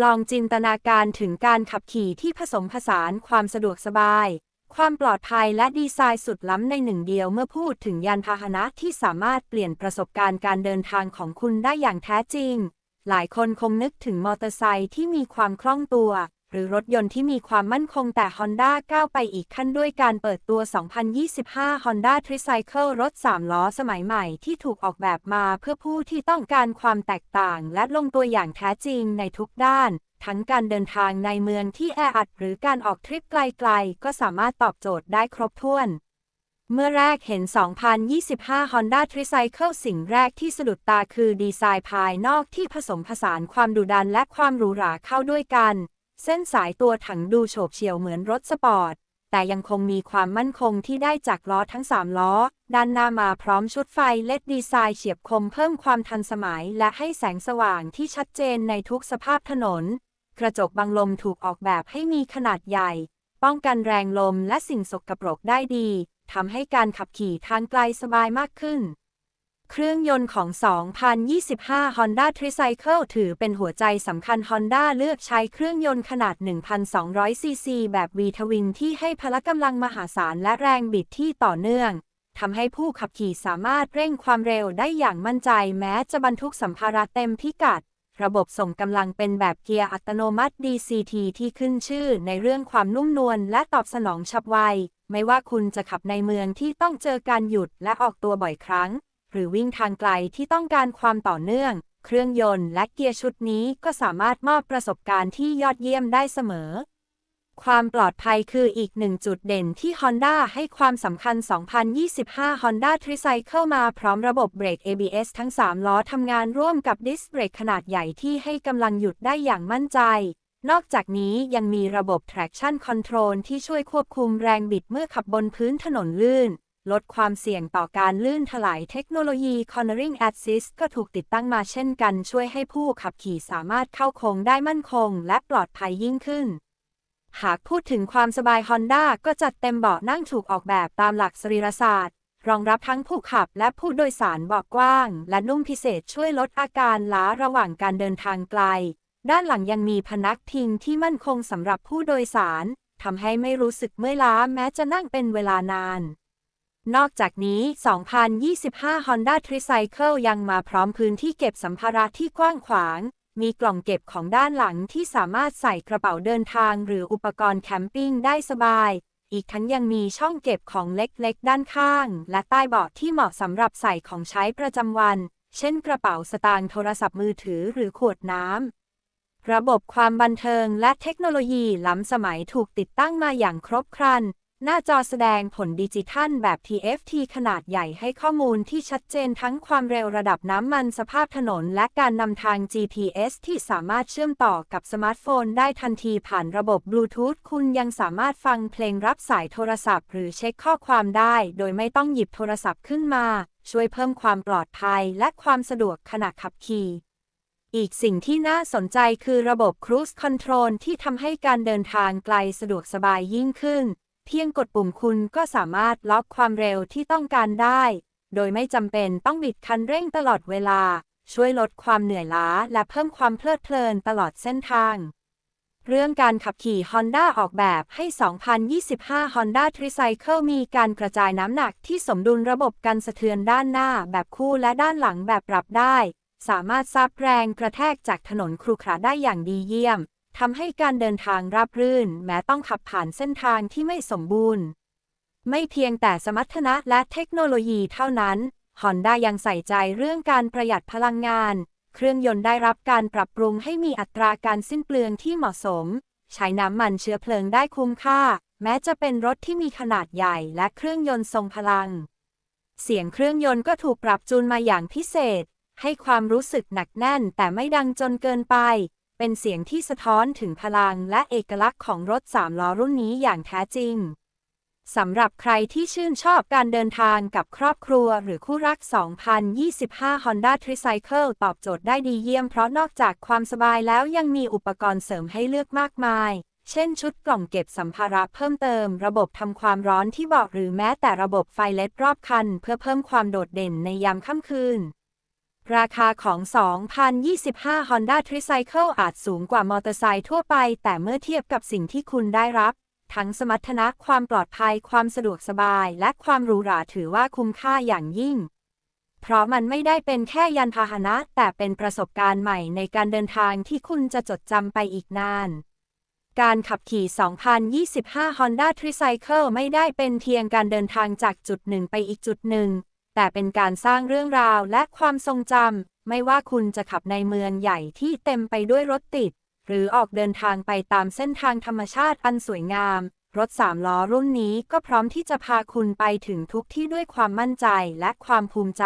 ลองจินตนาการถึงการขับขี่ที่ผสมผสานความสะดวกสบาย ความปลอดภัยและดีไซน์สุดล้ำในหนึ่งเดียวเมื่อพูดถึงยานพาหนะที่สามารถเปลี่ยนประสบการณ์การเดินทางของคุณได้อย่างแท้จริง หลายคนคงนึกถึงมอเตอร์ไซค์ที่มีความคล่องตัว หรือรถยนต์ที่มีความมั่นคงแต่ Honda ก้าวไปอีกขั้นด้วยการเปิดตัว 2025 Honda Tricycle รถ 3 ล้อสมัยใหม่ที่ถูกออกแบบมาเพื่อผู้ที่ต้องการความแตกต่าง และลงตัวอย่างแท้จริงในทุกด้าน ทั้งการเดินทางในเมืองที่แออัด หรือการออกทริปไกลๆ ก็สามารถตอบโจทย์ได้ครบถ้วนเมื่อแรกเห็น 2025 Honda Tricycle สิ่งแรกที่สะดุดตาคือดีไซน์ภายนอกที่ผสมผสานความดุดันและความหรูหราเข้าด้วยกัน เส้นสายตัวถังดูโฉบเฉี่ยวเหมือนรถสปอร์ต แต่ยังคงมีความมั่นคงที่ได้จากล้อทั้ง 3 ล้อ ด้านหน้ามาพร้อมชุดไฟเลดดีไซน์เฉียบคมเพิ่มความทันสมัย และให้แสงสว่างที่ชัดเจนในทุกสภาพถนน กระจกบังลมถูกออกแบบให้มีขนาดใหญ่ ป้องกันแรงลมและสิ่งสกปรกได้ดีทำให้การขับขี่ทางไกลสบายมากขึ้น เครื่องยนต์ของ 2025 Honda Tricycle ถือเป็นหัวใจสำคัญ Honda เลือกใช้เครื่องยนต์ขนาด 1,200 ซีซีแบบ V-Twin ที่ให้พละกำลังมหาศาลและแรงบิดที่ต่อเนื่องทำให้ผู้ขับขี่สามารถเร่งความเร็วได้อย่างมั่นใจแม้จะบรรทุกสัมภาระเต็มพิกัด ระบบส่งกำลังเป็นแบบเกียร์อัตโนมัติ DCT ที่ขึ้นชื่อในเรื่องความนุ่มนวลและตอบสนองฉับไว ไม่ว่าคุณจะขับในเมืองที่ต้องเจอการหยุดและออกตัวบ่อยครั้ง หรือวิ่งทางไกลที่ต้องการความต่อเนื่อง เครื่องยนต์และเกียร์ชุดนี้ก็สามารถมอบประสบการณ์ที่ยอดเยี่ยมได้เสมอ ความปลอดภัยคืออีกหนึ่งจุดเด่นที่ Honda ให้ความสำคัญ 2025 Honda Tricycle มาพร้อมระบบเบรก ABS ทั้ง 3 ล้อทำงานร่วมกับดิสเบรกขนาดใหญ่ที่ให้กำลังหยุดได้อย่างมั่นใจนอกจากนี้ยังมีระบบ traction control ที่ช่วยควบคุมแรงบิดเมื่อขับบนพื้นถนนลื่น ลดความเสี่ยงต่อการลื่นถลายเทคโนโลยี Cornering Assist ก็ถูกติดตั้งมาเช่นกันช่วยให้ผู้ขับขี่สามารถเข้าโค้งได้มั่นคง และปลอดภัยยิ่งขึ้น หากพูดถึงความสบาย Honda ก็จัดเต็มเบาะนั่งถูกออกแบบตามหลักสรีรศาสตร์ รองรับทั้งผู้ขับและผู้โดยสารเบาะกว้าง และนุ่มพิเศษช่วยลดอาการล้าระหว่างการเดินทางไกล ด้านหลังยังมีพนักพิงที่มั่นคงสำหรับผู้โดยสารทำให้ไม่รู้สึกเมื่อยล้าแม้จะนั่งเป็นเวลานาน นอกจากนี้ 2025 Honda Tricycle ยังมาพร้อมพื้นที่เก็บสัมภาระที่กว้างขวาง มีกล่องเก็บของด้านหลังที่สามารถใส่กระเป๋าเดินทางหรืออุปกรณ์แคมปิ้งได้สบาย อีกทั้งยังมีช่องเก็บของเล็กๆ ด้านข้าง และใต้เบาะที่เหมาะสำหรับใส่ของใช้ประจำวัน เช่นกระเป๋าสตางค์โทรศัพท์มือถือหรือขวดน้ำ ระบบความบันเทิงและเทคโนโลยีล้ำสมัยถูกติดตั้งมาอย่างครบครัน หน้าจอแสดงผลดิจิทัลแบบ TFT ขนาดใหญ่ให้ข้อมูลที่ชัดเจนทั้งความเร็วระดับน้ำมันสภาพถนน และการนำทาง GPS ที่สามารถเชื่อมต่อกับสมาร์ทโฟนได้ทันทีผ่านระบบบลูทูธคุณยังสามารถฟังเพลงรับสายโทรศัพท์ หรือเช็คข้อความได้ โดยไม่ต้องหยิบโทรศัพท์ขึ้นมา ช่วยเพิ่มความปลอดภัยและความสะดวกขณะขับขี่อีกสิ่งที่น่าสนใจคือระบบ Cruise Control ที่ทำให้การเดินทางไกลสะดวกสบายยิ่งขึ้น เพียงกดปุ่มคุณก็สามารถล็อกความเร็วที่ต้องการได้ โดยไม่จำเป็นต้องบิดคันเร่งตลอดเวลา ช่วยลดความเหนื่อยล้าและเพิ่มความเพลิดเพลินตลอดเส้นทาง เรื่องการขับขี่ Honda ออกแบบให้ 2025 Honda Tricycle มีการกระจายน้ำหนักที่สมดุลระบบกันสะเทือนด้านหน้าแบบคู่และด้านหลังแบบปรับได้ สามารถซับแรงกระแทกจากถนนครุขระได้อย่างดีเยี่ยม ทำให้การเดินทางราบรื่น แม้ต้องขับผ่านเส้นทางที่ไม่สมบูรณ์ ไม่เพียงแต่สมรรถนะและเทคโนโลยีเท่านั้น Honda ยังใส่ใจเรื่องการประหยัดพลังงาน เครื่องยนต์ได้รับการปรับปรุงให้มีอัตราการสิ้นเปลืองที่เหมาะสม ใช้น้ำมันเชื้อเพลิงได้คุ้มค่า แม้จะเป็นรถที่มีขนาดใหญ่และเครื่องยนต์ทรงพลัง เสียงเครื่องยนต์ก็ถูกปรับจูนมาอย่างพิเศษ ให้ความรู้สึกหนักแน่นแต่ไม่ดังจนเกินไป เป็นเสียงที่สะท้อนถึงพลังและเอกลักษณ์ของรถสามล้อรุ่นนี้อย่างแท้จริงสำหรับใครที่ชื่นชอบการเดินทางกับครอบครัวหรือคู่รัก 2025 Honda Tricycle ตอบโจทย์ได้ดีเยี่ยมเพราะนอกจากความสบายแล้วยังมีอุปกรณ์เสริมให้เลือกมากมาย เช่นชุดกล่องเก็บสัมภาระเพิ่มเติม ระบบทำความร้อนที่เบาะหรือแม้แต่ระบบไฟเลดรอบคัน เพื่อเพิ่มความโดดเด่นในยามค่ำคืน ราคาของ 2025 Honda Tricycle อาจสูงกว่ามอเตอร์ไซค์ทั่วไป แต่เมื่อเทียบกับสิ่งที่คุณได้รับ ทั้งสมรรถนะความปลอดภัย ความสะดวกสบาย และความหรูหราถือว่าคุ้มค่าอย่างยิ่ง เพราะมันไม่ได้เป็นแค่ยานพาหนะ แต่เป็นประสบการณ์ใหม่ในการเดินทางที่คุณจะจดจำไปอีกนาน การขับขี่ 2025 Honda Tricycle ไม่ได้เป็นเพียงการเดินทางจากจุดหนึ่งไปอีกจุดหนึ่ง แต่เป็นการสร้างเรื่องราวและความทรงจำไม่ว่าคุณจะขับในเมืองใหญ่ที่เต็มไปด้วยรถติด หรือออกเดินทางไปตามเส้นทางธรรมชาติอันสวยงาม รถสามล้อรุ่นนี้ก็พร้อมที่จะพาคุณไปถึงทุกที่ด้วยความมั่นใจและความภูมิใจ